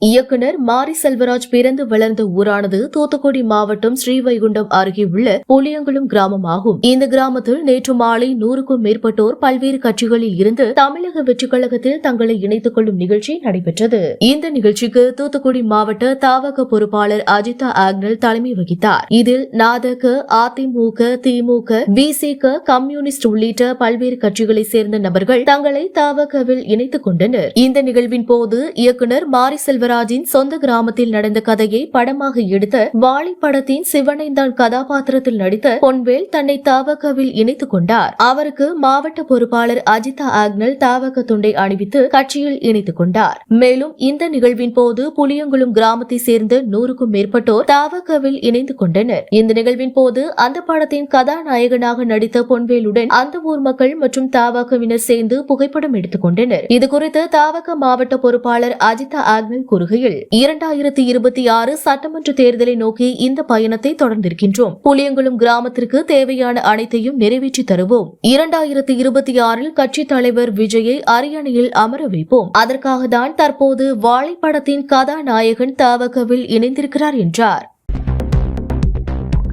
இயக்குனர் மாரி செல்வராஜ் பிறந்து வளர்ந்த ஊரானது தூத்துக்குடி மாவட்டம் ஸ்ரீவைகுண்டம் அருகே உள்ள புளியங்குளம் கிராமமாகும். இந்த கிராமத்தில் நேற்று மாலை நூறுக்கும் மேற்பட்டோர் பல்வேறு கட்சிகளில் இருந்து தமிழக வெற்றிக் கழகத்தில் தங்களை இணைத்துக் கொள்ளும் நிகழ்ச்சி நடைபெற்றது. இந்த நிகழ்ச்சிக்கு தூத்துக்குடி மாவட்ட தாவக பொறுப்பாளர் அஜிதா ஆக்னல் தலைமை வகித்தார். இதில் நாதக அதிமுக திமுக விசிக கம்யூனிஸ்ட் உள்ளிட்ட பல்வேறு கட்சிகளைச் சேர்ந்த நபர்கள் தங்களை தாவகவில் இணைத்துக் கொண்டனர். இந்த நிகழ்வின் போது இயக்குனர் மாரி சிவராஜின் சொந்த கிராமத்தில் நடந்த கதையை படமாக எடுத்த வாலி படத்தின் சிவனைந்தான் கதாபாத்திரத்தில் நடித்த பொன்வேல் தன்னை தாவகவில் இணைத்துக் கொண்டார். அவருக்கு மாவட்ட பொறுப்பாளர் அஜிதா ஆக்னல் தாவக துண்டை அணிவித்து கட்சியில் இணைத்துக் கொண்டார். மேலும் இந்த நிகழ்வின் போது புளியங்குளம் கிராமத்தை சேர்ந்த நூறுக்கும் மேற்பட்டோர் தாவகவில் இணைந்து கொண்டனர். இந்த நிகழ்வின் போது அந்த படத்தின் கதாநாயகனாக நடித்த பொன்வேலுடன் அந்த ஊர் மக்கள் மற்றும் தாவகவினர் சேர்ந்து புகைப்படம் எடுத்துக் கொண்டனர். இதுகுறித்து தாவக மாவட்ட பொறுப்பாளர் அஜிதா ஆக்னல் கூறுகையில் இரண்டாயிரத்தி இருபத்தி ஆறு சட்டமன்ற தேர்தலை நோக்கி இந்த பயணத்தை தொடர்ந்திருக்கின்றோம். புளியங்குளம் கிராமத்திற்கு தேவையான அனைத்தையும் நிறைவேற்றி தருவோம். இரண்டாயிரத்தி இருபத்தி ஆறில் கட்சித் தலைவர் விஜயை அரியணையில் அமர வைப்போம். அதற்காக தான் தற்போது வாழைப்படத்தின் கதாநாயகன் தாவகவில் இணைந்திருக்கிறார் என்றார்.